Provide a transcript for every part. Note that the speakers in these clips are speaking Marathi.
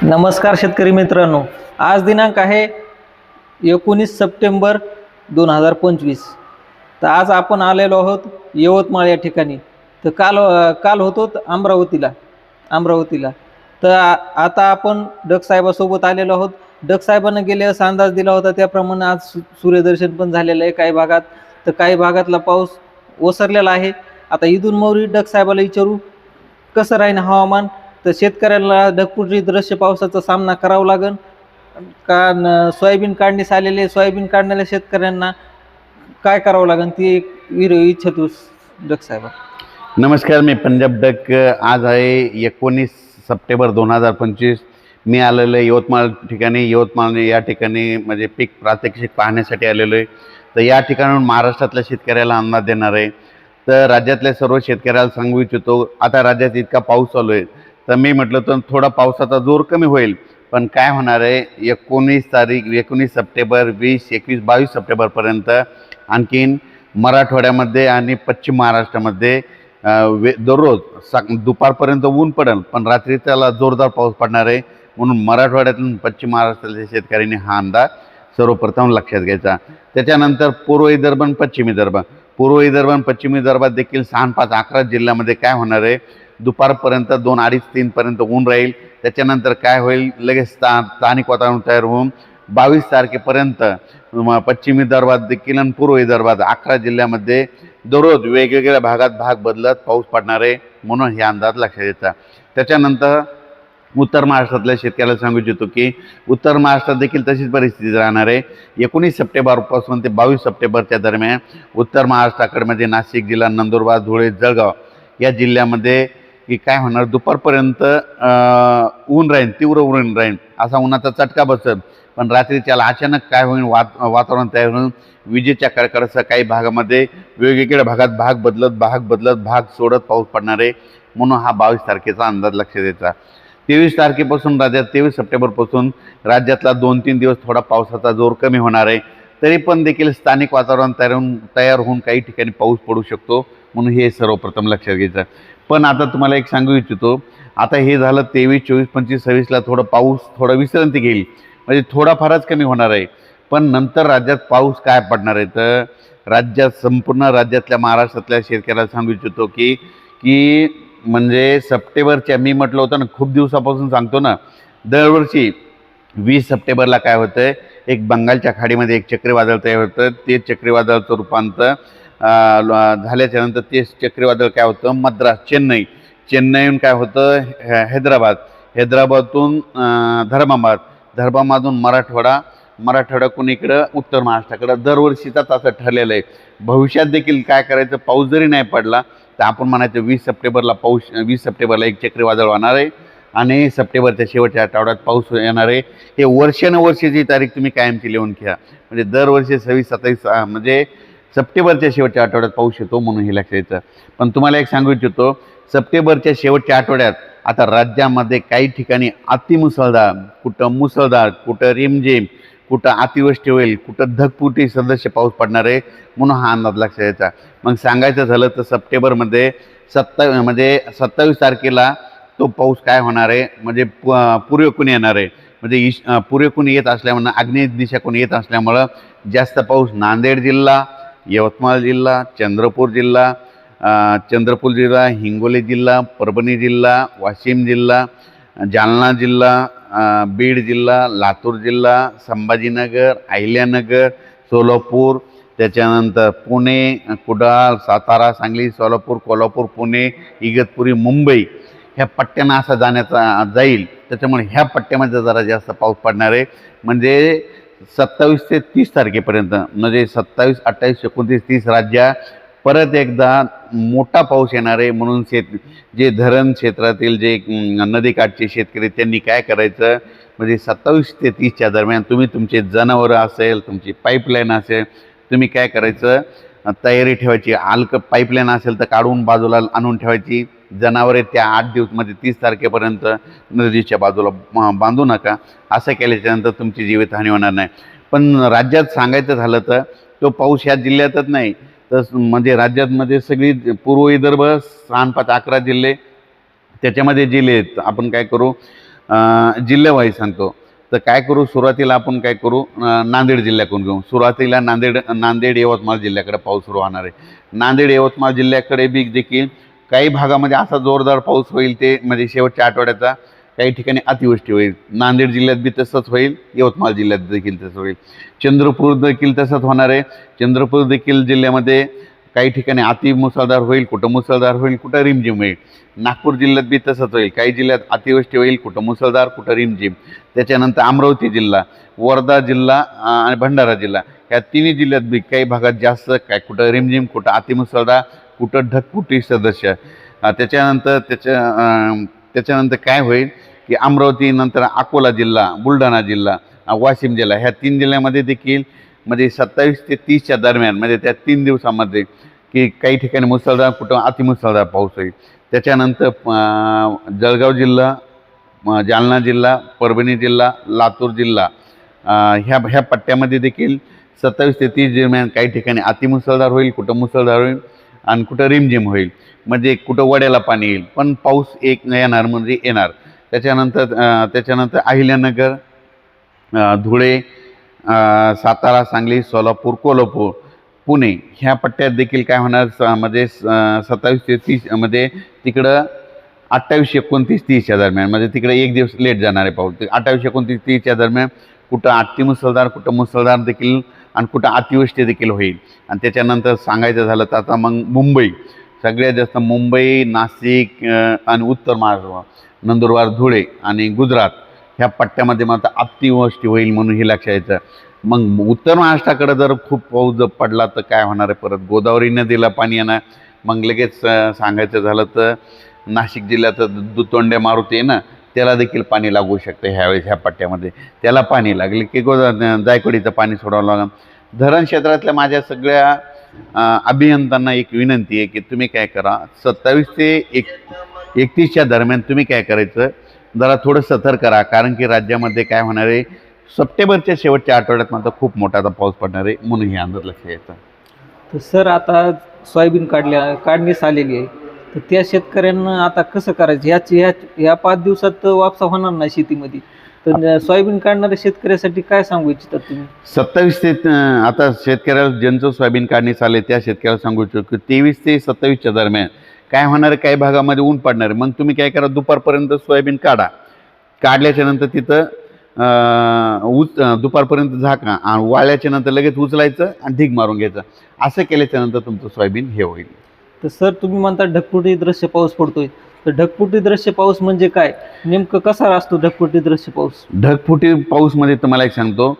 नमस्कार शेतकरी मित्रांनो. आज दिनांक आहे एकोणीस सप्टेंबर दोन हजार पंचवीस. तर आज आपण आलेलो आहोत यवतमाळ या ठिकाणी. तर काल काल होतो अमरावतीला अमरावतीला. तर आता आपण डक साहेबासोबत आलेलो आहोत. डक साहेबांना गेले असा अंदाज दिला होता. त्याप्रमाणे आज सूर्यदर्शन पण झालेलं आहे काही भागात. तर काही भागातला पाऊस ओसरलेला आहे. आता इथून मौरी डगसाहेबाला विचारू. कसं राहीन हवामान? तर शेतकऱ्याला ढगपुटी दृश्य पावसाचा सामना करावा लागेल का सोयाबीन काढणीस आलेले सोयाबीन काढणाऱ्या शेतकऱ्यांना काय करावं लागेल ती एक विर इच्छितो डक साहेब. नमस्कार मी पंजाब डक आज आहे एकोणीस सप्टेंबर दोन हजार पंचवीस. मी आलेलो आहे यवतमाळ ठिकाणी. यवतमाळ या ठिकाणी म्हणजे पीक प्रात्यक्षिक पाहण्यासाठी आलेलो आहे. तर या ठिकाणाहून महाराष्ट्रातल्या शेतकऱ्याला अंदाज देणार आहे. तर राज्यातल्या सर्व शेतकऱ्याला सांगू इच्छितो आता राज्यात इतका पाऊस चालू आहे. तर मी म्हटलं तर थोडा पावसाचा जोर कमी होईल. पण काय होणार आहे एकोणीस तारीख एकोणीस सप्टेंबर वीस एकवीस बावीस सप्टेंबरपर्यंत आणखीन मराठवाड्यामध्ये आणि पश्चिम महाराष्ट्रामध्ये वे दररोज सा दुपारपर्यंत ऊन पडेल पण रात्री त्याला जोरदार पाऊस पडणार आहे. म्हणून मराठवाड्यातून पश्चिम महाराष्ट्रातल्या शेतकऱ्यांनी हा अंदाज सर्वप्रथम लक्षात घ्यायचा. त्याच्यानंतर पूर्व विदर्भ पश्चिम विदर्भ पूर्व विदर्भ पश्चिम विदर्भात देखील सहा पाच अकरा जिल्ह्यामध्ये काय होणार आहे दुपारपर्यंत दोन अडीच तीनपर्यंत ऊन राहील. त्याच्यानंतर काय होईल? लगेच स्था स्थानिक वातावरण तयार होऊन बावीस तारखेपर्यंत पश्चिमी पश्चिम विदर्भात देखील आणि पूर्व विदर्भात अकरा जिल्ह्यामध्ये दररोज वेगवेगळ्या भागात भाग बदलत पाऊस पडणार आहे म्हणून हे अंदाज लक्षात येतात त्याच्यानंतर उत्तर महाराष्ट्रातल्या शेतकऱ्याला सांगू इच्छितो की उत्तर महाराष्ट्रात देखील तशीच परिस्थिती राहणार. आहे एकोणीस सप्टेंबरपासून ते बावीस सप्टेंबरच्या दरम्यान उत्तर महाराष्ट्राकडे म्हणजे नाशिक जिल्हा नंदुरबार धुळे जळगाव या जिल्ह्यामध्ये की काय होणार? दुपारपर्यंत ऊन राहील तीव्र ऊन राहील असा उन्हाचा चटका बसेल. पण रात्री त्याला अचानक काय होईल? वात वातावरण तयार होऊन विजेच्या कडकडासह काही भागामध्ये वेगवेगळ्या भागात भाग बदलत भाग बदलत भाग सोडत पाऊस पडणार आहे. म्हणून हा बावीस तारखेचा अंदाज लक्षात द्यायचा तेवीस तारखेपासून राज्यात तेवीस सप्टेंबरपासून राज्यातला दोन तीन दिवस थोडा पावसाचा जोर कमी होणार आहे. तरी पण देखील स्थानिक वातावरण तयार होऊन तयार होऊन काही ठिकाणी पाऊस पडू शकतो. म्हणून हे सर्वप्रथम लक्षात घ्यायचं. पण आता तुम्हाला एक सांगू इच्छितो आता हे झालं तेवीस चोवीस पंचवीस सव्वीसला थोडं पाऊस थोडं विश्रांती घेईल. म्हणजे थोडाफारच कमी होणार आहे. पण नंतर राज्यात पाऊस काय पडणार आहे? तर राज्यात संपूर्ण राज्यातल्या महाराष्ट्रातल्या शेतकऱ्याला सांगू इच्छितो की की म्हणजे सप्टेंबरच्या मी म्हटलं होतं ना खूप दिवसापासून सांगतो ना दरवर्षी वीस सप्टेंबरला काय होतं एक बंगालच्या खाडीमध्ये एक चक्रीवादळ तयार होतं. ते चक्रीवादळाचं रूपांतर झाल्याच्यानंतर ते चक्रीवादळ काय होतं? मद्रास चेन्नई. चेन्नईहून काय होतं? हैदराबाद. हैदराबादतून धर्माबाद. धर्माबादून मराठवाडा. मराठवाडा इकडं उत्तर महाराष्ट्राकडं. दरवर्षीचाच असं ठरलेलं आहे. भविष्यात देखील काय करायचं? पाऊस जरी नाही पडला तर आपण म्हणायचं वीस सप्टेंबरला पाऊस वीस सप्टेंबरला एक चक्रीवादळ होणार आहे आणि सप्टेंबरच्या शेवटच्या आठवड्यात पाऊस येणार आहे. हे वर्षानुवर्षीची तारीख तुम्ही कायमची लिहून घ्या. म्हणजे दरवर्षी सव्वीस सत्तावीस म्हणजे सप्टेंबरच्या शेवटच्या आठवड्यात पाऊस येतो म्हणून हे लक्षात द्यायचं पण तुम्हाला एक सांगू इच्छितो सप्टेंबरच्या शेवटच्या आठवड्यात आता राज्यामध्ये काही ठिकाणी अतिमुसळधार कुठं मुसळधार कुठं रिमझिम कुठं अतिवृष्टी होईल कुठं धगपुटी सदस्य पाऊस पडणार आहे म्हणून हा अंदाज लक्षात यायचा. मग सांगायचं झालं तर सप्टेंबरमध्ये सत्ता म्हणजे सत्तावीस तारखेला तो पाऊस काय होणार आहे? म्हणजे पु येणार आहे. म्हणजे ईश पूर्वेकून येत असल्यामुळं आग्नेय दिशाकून येत असल्यामुळं जास्त पाऊस नांदेड जिल्हा यवतमाळ जिल्हा चंद्रपूर जिल्हा चंद्रपूर जिल्हा हिंगोली जिल्हा परभणी जिल्हा वाशिम जिल्हा जालना जिल्हा बीड जिल्हा लातूर जिल्हा संभाजीनगर अहिल्यानगर सोलापूर त्याच्यानंतर पुणे कुडाळ सातारा सांगली सोलापूर कोल्हापूर पुणे इगतपुरी मुंबई ह्या पट्ट्यांना असा जाण्याचा जाईल. त्याच्यामुळे ह्या पट्ट्यामध्ये जरा जास्त पाऊस पडणार आहे. म्हणजे सत्तावीस ते तीस तारखेपर्यंत म्हणजे सत्तावीस अठ्ठावीस एकोणतीस तीस राज्या परत एकदा मोठा पाऊस येणार आहे म्हणून शेत जे धरण क्षेत्रातील जे नदीकाठचे शेतकरी त्यांनी काय करायचं? म्हणजे सत्तावीस ते तीसच्या दरम्यान तुम्ही तुमचे जनावरं असेल तुमची पाईपलाईन असेल तुम्ही काय करायचं? तयारी ठेवायची. आलक पाईपलाईन असेल तर काढून बाजूला आणून ठेवायची. जनावरे त्या आठ दिवस म्हणजे तीस तारखेपर्यंत नदीच्या बाजूला बांधू नका. असं केल्याच्यानंतर तुमची जीवितहानी होणार नाही. पण राज्यात सांगायचं झालं तर तो पाऊस ह्या जिल्ह्यातच नाही. तर म्हणजे राज्यातमध्ये सगळी पूर्व विदर्भ सहा पाच अकरा जिल्हे त्याच्यामध्ये जिल्हे आहेत. आपण काय करू? जिल्ह्यावाईज सांगतो. तर काय करू? सुरुवातीला आपण काय करू? नांदेड जिल्ह्याकडून घेऊ. सुरुवातीला नांदेड नांदेड यवतमाळ जिल्ह्याकडे पाऊस सुरू होणार आहे. नांदेड यवतमाळ जिल्ह्याकडे बी देखील काही भागामध्ये असा जोरदार पाऊस होईल ते म्हणजे शेवटच्या आठवड्याचा काही ठिकाणी अतिवृष्टी होईल. नांदेड जिल्ह्यात बी तसंच होईल यवतमाळ जिल्ह्यात देखील तसं होईल. चंद्रपूर देखील तसंच होणार आहे. चंद्रपूर देखील जिल्ह्यामध्ये काही ठिकाणी अति मुसळधार होईल कुठं मुसळधार होईल कुठं रिमझिम होईल. नागपूर जिल्ह्यात बी तसंच होईल. काही जिल्ह्यात अतिवृष्टी होईल कुठं मुसळधार कुठं रिमझिम. त्याच्यानंतर अमरावती जिल्हा वर्धा जिल्हा आणि भंडारा जिल्हा. ह्या तिन्ही जिल्ह्यात बी काही भागात जास्त काय कुठं रिमझिम कुठं अतिमुसळधार कुठं ढकपुटी सदस्य त्याच्यानंतर त्याच्या त्याच्यानंतर काय होईल की अमरावती नंतर अकोला जिल्हा बुलढाणा जिल्हा वाशिम जिल्हा ह्या तीन जिल्ह्यामध्ये देखील म्हणजे सत्तावीस ते तीसच्या दरम्यान म्हणजे त्या तीन दिवसामध्ये की काही ठिकाणी मुसळधार कुठं अतिमुसळधार पाऊस होईल. त्याच्यानंतर जळगाव जिल्हा जालना जिल्हा परभणी जिल्हा लातूर जिल्हा ह्या ह्या पट्ट्यामध्ये देखील सत्तावीस ते तीस दरम्यान काही ठिकाणी अतिमुसळधार होईल कुठं मुसळधार होईल. आणि कुठं रिमझिम होईल. म्हणजे कुठं वड्याला पाणी येईल. पण पाऊस एक येणार म्हणजे येणार. त्याच्यानंतर त्याच्यानंतर अहिल्यानगर धुळे सातारा सांगली सोलापूर कोल्हापूर पुणे ह्या पट्ट्यात देखील काय होणार? स- म्हणजे स- सत्तावीस ते तीसमध्ये तिकडं अठ्ठावीस एकोणतीस तीसच्या दरम्यान. म्हणजे तिकडे एक दिवस लेट जाणार आहे पाऊस. अठ्ठावीस एकोणतीस तीसच्या दरम्यान कुठं आत्ती मुसळधार कुठं मुसळधार देखील आणि कुठं अतिवृष्टी देखील होईल. आणि त्याच्यानंतर सांगायचं झालं तर आता मग मुंबई. सगळ्यात जास्त मुंबई नाशिक आणि उत्तर महाराष्ट्र नंदुरबार धुळे आणि गुजरात ह्या पट्ट्यामध्ये मात्र अतिवृष्टी होईल म्हणून हे लक्षात यायचं. मग उत्तर महाराष्ट्राकडे जर खूप पाऊस जर पडला तर काय होणार आहे परत? गोदावरी नदीला पाणी येणार. मग लगेच सांगायचं झालं तर नाशिक जिल्ह्याचं दुतोंडे मारुती आहे ना त्याला देखील पाणी लागू शकतं ह्यावेळेस ह्या पट्ट्यामध्ये. त्याला पाणी लागले. की गो जायकवाडीचं पाणी सोडावं लागलं. धरण क्षेत्रातल्या माझ्या सगळ्या अभियंत्यांना एक विनंती आहे की तुम्ही काय करा सत्तावीस ते एक एकतीसच्या दरम्यान तुम्ही काय करायचं जरा थोडं सतर्क करा कारण की राज्यामध्ये काय होणार आहे सप्टेंबरच्या शेवटच्या आठवड्यात मात्र खूप मोठा आता पाऊस पडणार आहे. म्हणून हे अंदाज लक्ष यायचं तर सर आता सोयाबीन काढल्या काढणीस आलेली आहे. तर त्या शेतकऱ्यांना आता कसं करायचं? ह्याच ह्या ह्या पाच दिवसात वापसा होणार नाही शेतीमध्ये. तर सोयाबीन काढणाऱ्या शेतकऱ्यासाठी काय सांगू इच्छितात तुम्ही? सत्तावीस ते आता शेतकऱ्याला ज्यांचं सोयाबीन काढणीस आले त्या शेतकऱ्याला सांगू इच्छितो की तेवीस ते सत्तावीसच्या दरम्यान काय होणार काही भागामध्ये ऊन पडणार. आहे मग तुम्ही काय करा दुपारपर्यंत सोयाबीन काढा. काढल्याच्या नंतर तिथं उच दुपारपर्यंत झाका आणि वाळल्याच्या नंतर लगेच उचलायचं आणि ढीग मारून घ्यायचं. असं केल्याच्यानंतर तुमचं सोयाबीन हे होईल. तर सर तुम्ही म्हणता ढगफुटी दृश्य पाऊस पडतोय. तर ढगफुटी दृश्य पाऊस म्हणजे काय? नेमकं कसा असतो ढगफुटी दृश्य पाऊस? ढगफुटी पाऊसमध्ये तुम्हाला एक सांगतो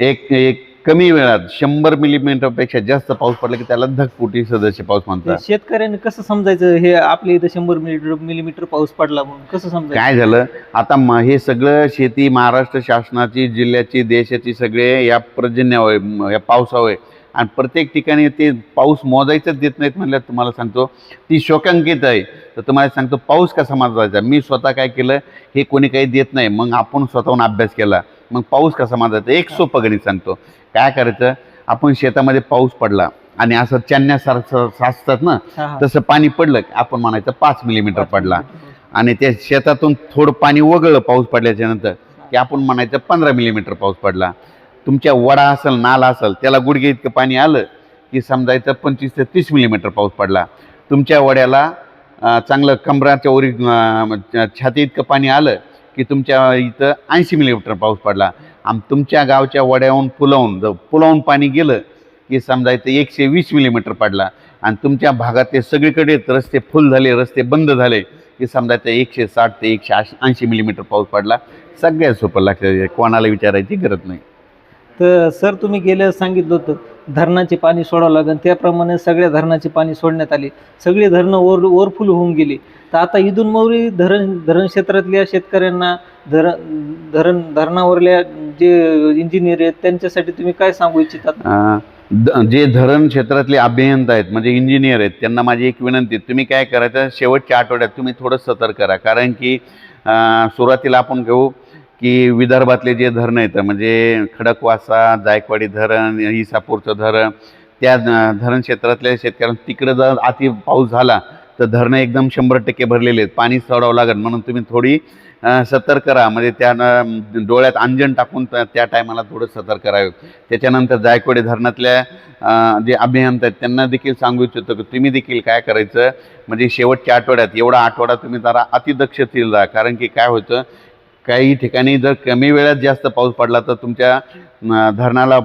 एक एक कमी वेळात शंभर मिलीमीटरपेक्षा जास्त पाऊस पडला की त्याला ढगफुटी सदस्य पाऊस म्हणतात. शेतकऱ्यांनी कसं समजायचं? हे आपल्या इथं शंभर मिलीमीटर मिलीमीटर पाऊस पडला म्हणून कसं समजायचं? काय झालं? आता म हे सगळं शेती महाराष्ट्र शासनाची जिल्ह्याची देशाची सगळे या पर्जन्यावर म- या पावसावर आणि प्रत्येक ठिकाणी ते पाऊस मोजायचंच देत नाहीत म्हणल्यावर तुम्हाला सांगतो ती शोकांकित आहे. तर तुम्हाला सांगतो पाऊस कसा मोजायचा मी स्वतः काय केलं हे कोणी काही देत नाही मग आपण स्वतःहून अभ्यास केला मग पाऊस कसा मोजायचा एक सोपं गणित सांगतो. काय करायचं आपण शेतामध्ये पाऊस पडला आणि असं चन्यासारखं साचतात ना. तसं पाणी पडलं की आपण म्हणायचं पाच मिलीमीटर पडला. आणि त्या शेतातून थोडं पाणी वगळलं पाऊस पडल्याच्या नंतर की आपण म्हणायचं पंधरा मिलीमीटर पाऊस पडला. तुमच्या वडा असेल नाला असेल त्याला गुडघे इतकं पाणी आलं की समजायचं पंचवीस ते तीस मिलीमीटर पाऊस पडला. तुमच्या वड्याला चांगलं कमराच्या वरी छाती इतकं पाणी आलं की तुमच्या इथं ऐंशी मिलीमीटर पाऊस पडला. आम तुमच्या गावच्या वड्याहून पुलावून जर पुलावून पाणी गेलं की समजायचं एकशे वीस मिलीमीटर पडला आणि तुमच्या भागात ते सगळीकडे रस्ते फुल झाले रस्ते बंद झाले की समजायचं एकशे साठ ते एकशे ऐंशी मिलीमीटर पाऊस पडला. सगळ्यात सोपं लक्षात कोणाला विचारायची गरज नाही. तर सर तुम्ही गेल्या सांगितलं होतं धरणाचे पाणी सोडावं लागेल. त्याप्रमाणे सगळ्या धरणाचे पाणी सोडण्यात आले. सगळी धरणं ओर ओरफुल होऊन गेली. तर आता इथून मौरी धरण धरण क्षेत्रातल्या शेतकऱ्यांना धरण धरण धरणावरल्या जे इंजिनियर आहेत त्यांच्यासाठी तुम्ही काय सांगू इच्छितात? द- जे धरण क्षेत्रातले अभियंता आहेत म्हणजे इंजिनियर आहेत त्यांना माझी एक विनंती तुम्ही काय करायचं शेवटच्या आठवड्यात तुम्ही थोडं सतर्क करा कारण की सुरुवातीला आपण घेऊ की विदर्भातले जे धरणं आहेत म्हणजे खडकवासा जायकवाडी धरण इसापूरचं धरण त्या धरण क्षेत्रातल्या शेतकऱ्यांना तिकडं जर अति पाऊस झाला तर धरणं एकदम शंभर टक्के भरलेले आहेत. पाणी सोडावं लागेल म्हणून तुम्ही थोडी सतर्क राहा. म्हणजे त्यानं डोळ्यात अंजन टाकून त्या- त्या टायमाला थोडं सतर्क राहावे. त्याच्यानंतर जायकवाडी धरणातल्या जे अभियंता आहेत त्यांना देखील सांगू इच्छितो की तुम्ही देखील काय करायचं? म्हणजे शेवटच्या आठवड्यात एवढा आठवडा तुम्ही जरा अतिदक्षतील राहा कारण की काय होतं काही ठिकाणी जर कमी वेळात जास्त पाऊस पडला तर तुमच्या धरणाला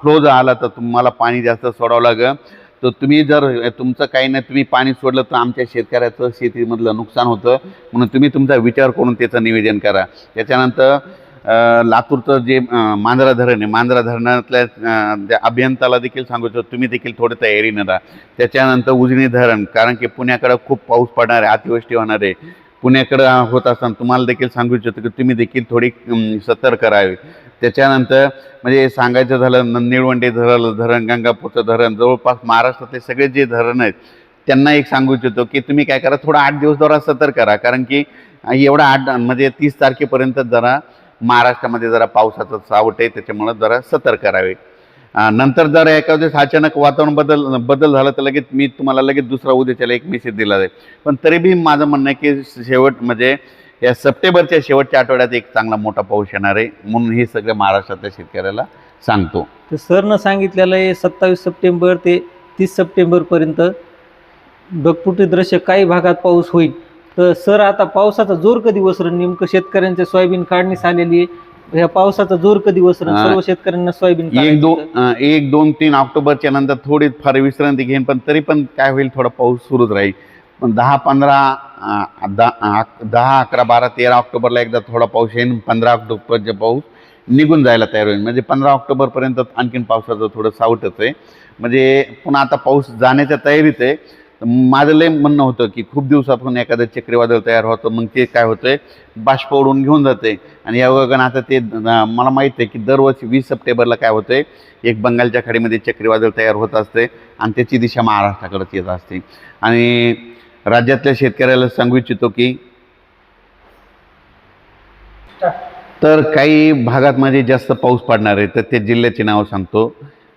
फ्लो जर आला तर तुम्हाला पाणी जास्त सोडावं लागं तर तुम्ही जर तुमचं काही नाही तुम्ही पाणी सोडलं तर आमच्या शेतकऱ्याचं शेतीमधलं नुकसान होतं. म्हणून तुम्ही तुमचा विचार करून त्याचं निवेदन करा. त्याच्यानंतर लातूरचं जे मांजरा धरण आहे मांजरा धरणातल्या अभियंताला देखील सांगू इच्छितो तुम्ही देखील थोडं तयारीनं राहा. त्याच्यानंतर उजनी धरण कारण की पुण्याकडं खूप पाऊस पडणार आहे अतिवृष्टी होणार आहे. पुण्याकडं होत असताना तुम्हाला देखील सांगू इच्छितो की तुम्ही देखील थोडी सतर्क करावी त्याच्यानंतर म्हणजे सांगायचं झालं निळवंडे धरण धरण गंगापूरचं धरण जवळपास महाराष्ट्रातले सगळे जे धरण आहेत त्यांना एक सांगू इच्छितो की तुम्ही काय करा थोडा आठ दिवस जरा सतर्क करा कारण की एवढा आठ म्हणजे तीस तारखेपर्यंत जरा महाराष्ट्रामध्ये जरा पावसाचं सावट आहे त्याच्यामुळं जरा सतर्क करावे नंतर जर एका दिवस अचानक वातावरण बदल बदल झाला तर लगेच मी तुम्हाला लगेच दुसरा उद्याच्याला एक मेसेज दिला जाईल. पण तरी बी माझं म्हणणं आहे की शेवट म्हणजे या सप्टेंबरच्या शेवटच्या आठवड्यात एक चांगला मोठा पाऊस येणार आहे म्हणून हे सगळं महाराष्ट्रातल्या शेतकऱ्याला सांगतो. तर सरनं सांगितलेलं आहे सत्तावीस सप्टेंबर ते तीस सप्टेंबरपर्यंत ढगफुटी दृश्य काही भागात पाऊस होईल. तर सर आता पावसाचा जोर कधी वसरण नेमकं शेतकऱ्यांच्या सोयाबीन काढणीस आलेली आहे. ह्या पावसाचा जोर कधी वसरण. सर्व शेतकऱ्यांना सोयाबीन एक दोन एक दोन तीन ऑक्टोबरच्या नंतर थोडी फार विश्रांती घेईन पण तरी पण काय होईल थोडा पाऊस सुरूच राहील. पण दहा पंधरा दहा अकरा बारा तेरा ऑक्टोबरला एकदा थोडा पाऊस येईल पंधरा ऑक्टोबरचा पाऊस निघून जायला तयार होईल. म्हणजे पंधरा ऑक्टोबरपर्यंत आणखीन पावसाचं थोडं सावटच आहे. म्हणजे पुन्हा आता पाऊस जाण्याच्या तयारीत आहे. माझं लय म्हणणं होतं की खूप दिवसापासून एखादं चक्रीवादळ तयार होतं मग ते काय होतंय? बाष्प उडून घेऊन जाते आणि या वगैरे आता ते मला माहीत आहे की दरवर्षी वीस सप्टेंबरला काय होतंय? एक बंगालच्या खाडीमध्ये चक्रीवादळ तयार होत असते आणि त्याची दिशा महाराष्ट्राकडेच येत असते. आणि राज्यातल्या शेतकऱ्याला सांगू इच्छितो की तर काही भागात म्हणजे जास्त पाऊस पडणार आहे तर त्या जिल्ह्याचे नाव सांगतो.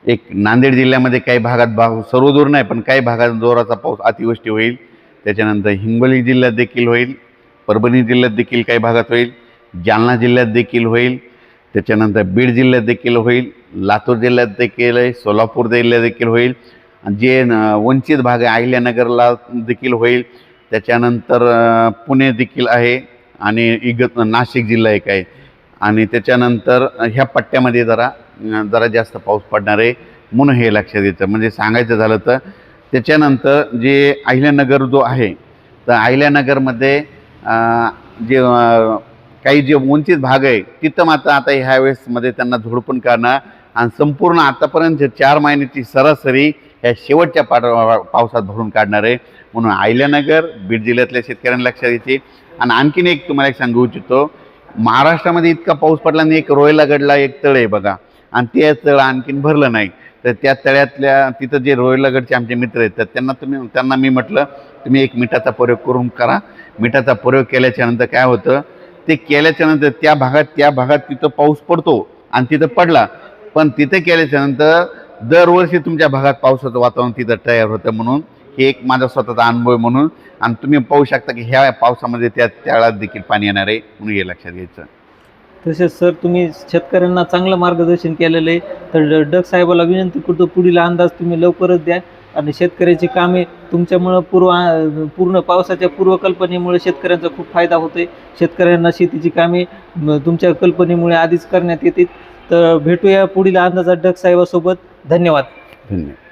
एक नांदेड जिल्ह्यामध्ये काही भागात भाग सर्वदूर नाही पण काही भागात जोराचा पाऊस अतिवृष्टी होईल. त्याच्यानंतर हिंगोली जिल्ह्यात देखील होईल. परभणी जिल्ह्यात देखील काही भागात होईल. जालना जिल्ह्यात देखील होईल. त्याच्यानंतर बीड जिल्ह्यात देखील होईल. लातूर जिल्ह्यात देखील आहे. सोलापूर जिल्ह्यात देखील होईल. जे न- वंचित भाग आहे अहिल्यानगरला देखील होईल. त्याच्यानंतर पुणे देखील आहे. आणि इगत नाशिक जिल्हा एक आहे. आणि त्याच्यानंतर ह्या पट्ट्यामध्ये जरा जरा जास्त पाऊस पडणार आहे म्हणून हे लक्षात येतं. म्हणजे सांगायचं झालं तर त्याच्यानंतर जे अहिल्यानगर जो आहे तर अहिल्यानगरमध्ये जे काही जे वंचित भाग आहे तिथं मात्र आता ह्या वेळेसमध्ये त्यांना झोडपून काढणं आणि संपूर्ण आतापर्यंत चार महिन्याची सरासरी ह्या शेवटच्या पाट पावसात भरून काढणार आहे. म्हणून अहिल्यानगर बीड जिल्ह्यातल्या शेतकऱ्यांना लक्षात येते. आणि आणखीन एक तुम्हाला एक सांगू इच्छितो. महाराष्ट्रामध्ये इतका पाऊस पडला आणि एक रोयलागडला एक तळ आहे बघा. आणि ते तळ आणखीन भरलं नाही. तर त्या तळ्यातल्या तिथं जे रोहिलागडचे आमचे मित्र आहेत तर त्यांना तुम्ही त्यांना मी म्हटलं तुम्ही एक मिठाचा प्रयोग करून करा. मिठाचा प्रयोग केल्याच्यानंतर काय होतं ते केल्याच्यानंतर त्या भागात त्या भागात तिथं पाऊस पडतो आणि तिथं पडला. पण तिथं केल्याच्यानंतर दरवर्षी तुमच्या भागात पावसाचं वातावरण तिथं तयार होतं म्हणून हे एक माझा स्वतःचा अनुभव आहे म्हणून. आणि तुम्ही पाहू शकता की ह्या पावसामध्ये त्या त्याळात देखील पाणी येणार आहे म्हणून हे लक्षात घ्यायचं. तसेच सर तुम्ही शेतकऱ्यांना चांगलं मार्गदर्शन केलेलं आहे. तर डग साहेबाला विनंती करतो पुढील अंदाज तुम्ही लवकरच द्या. आणि शेतकऱ्याची कामे तुमच्यामुळं पूर्व पूर्ण पावसाच्या पूर्वकल्पनेमुळे शेतकऱ्यांचा खूप फायदा होतोय. शेतकऱ्यांना शेतीची कामे तुमच्या कल्पनेमुळे आधीच करण्यात येतील. तर भेटूया पुढील अंदाजात डग साहेबासोबत. धन्यवाद. धन्यवाद.